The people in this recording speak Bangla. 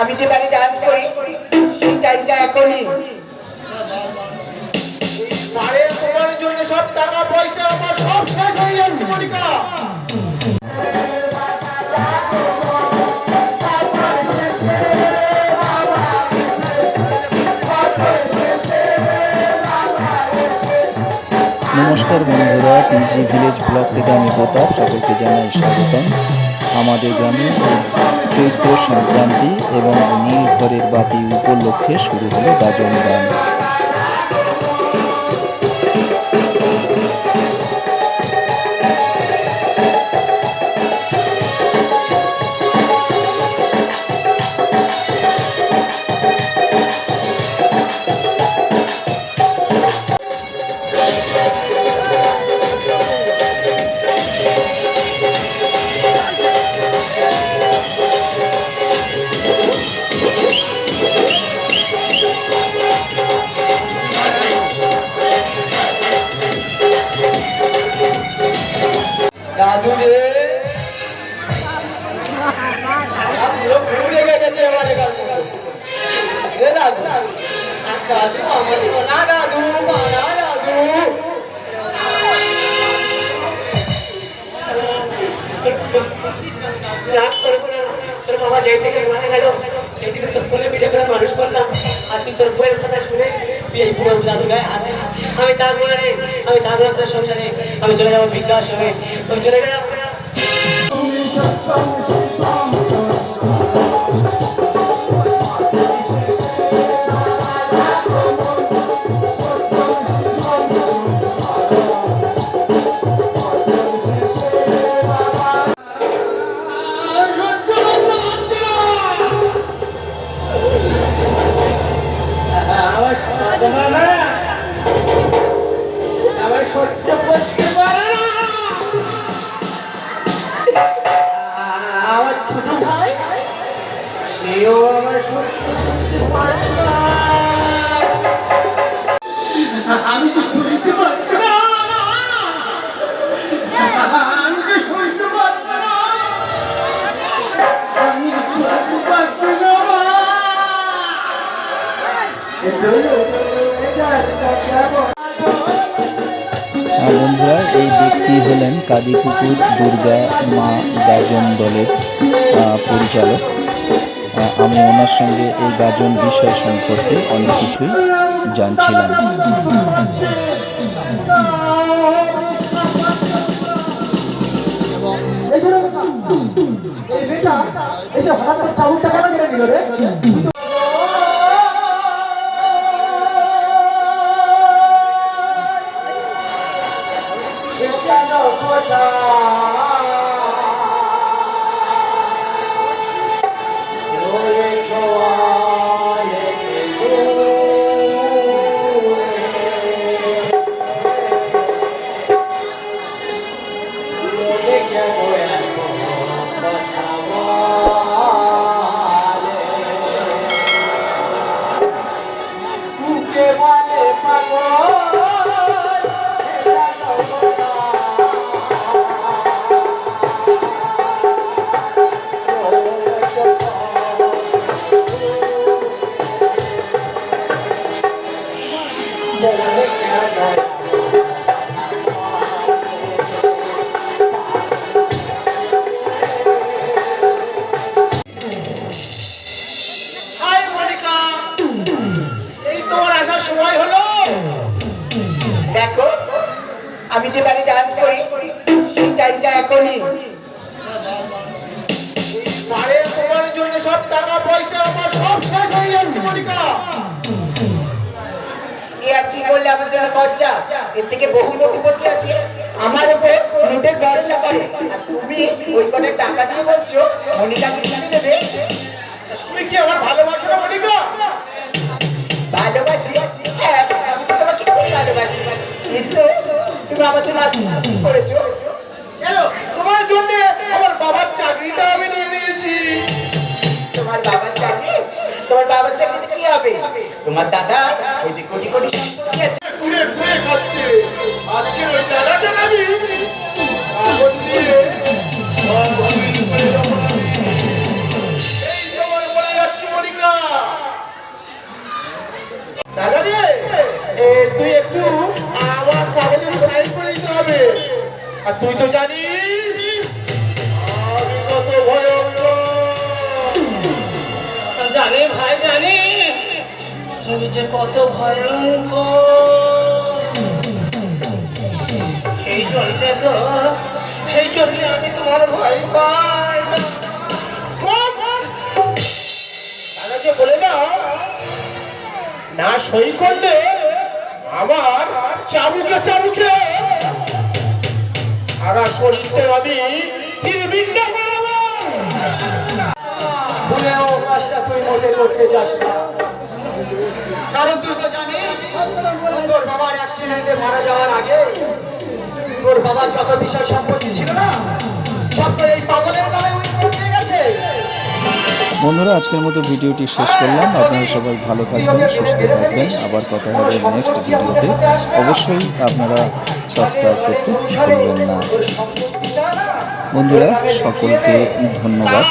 আমি যে বাড়ি ডান্স করি সেই টাইমটা এখনই। তোমার জন্য সব টাকা পয়সা আমার সব শেষ হয়ে যাচ্ছে মনিকা। নমস্কার বন্ধুরা পিজি ভিলেজ ব্লগ থেকে আমি প্রতাপ সকলকে জানাই স্বাগতম। আমাদের গ্রামে চৈত্র সংক্রান্তি এবং নীল ঘরের বাতি উপলক্ষে শুরু হলো গাজন গান। দাদু আমার তোর বাবা থেকে গেল তোর কোলে করে মানুষ করলাম আর তুই তোর বইয়ের কথা শুনে তুই এই আমি থাকব না রে আমি থাকব না তোর সংসারে, আমি চলে যাব বৃদ্ধাশ্রমে। আমি চলে গেলাম আমি তো পারছি না আমি তো সহ্য পারছি না আমি পারছি না বন্ধুরা, এই ব্যক্তি হলেন কাজীপুকুর দুর্গা মা গাজন দলের পরিচালক। আমি ওনার সঙ্গে এই গাজন বিষয় সম্পর্কে অনেক কিছুই জানছিলাম। এসে আমি যে বাড়ি ডান্স করি সেই টাইমটা এখনই। আরে তোমার জন্য সব টাকা পয়সা আমার সব শেষ হয়ে যাচ্ছে মনিকা। এ আর কি করলে আমার জন্য খরচা এর থেকে বহু কোটিপতি আছে। আমার উপর নোটের ব্যবসা করে। আর তুমি ওই কটা টাকা দিয়ে বলছো মনিকা কিনে তুমি কি আমার ভালোবাসি করেছ? কেন? তোমার জন্য আমার বাবার চাকরিটা আমি নিয়ে নিয়েছি। তোমার বাবার চাকরি? তোমার বাবার চাকরিতে কি হবে? তোমার দাদা ওই যে আর তুই তো জানিস আমি কত ভয়ঙ্কর। জানি ভাই জানি। তুমি যে কত ভয়ঙ্কর। সেই জন্যে তো সেই জন্যে আমি তোমার ভয় পাই তাদেরকে বলে দাও না সই করলে আমার চাবুকে চাবুকে সারা শরীরটা আমি চিরবিন্দা করে দেব। ভুলেও কাজটা তুই মোটে করতে চাস না। কারণ তুই তো জানিস, তোর বাবার অ্যাক্সিডেন্টে মারা যাওয়ার আগে তোর বাবার যত বিশাল সম্পত্তি ছিল না, সব তো এই পাগলের নামে বন্ধুরা, আজকের মতো ভিডিওটি শেষ করলাম। আপনারা সবাই ভালো থাকবেন, সুস্থ থাকবেন। আবার কথা হবে নেক্সট ভিডিওতে। অবশ্যই আপনারা সাবস্ক্রাইব করতে ভুলবেন না। বন্ধুরা, সকলকে ধন্যবাদ।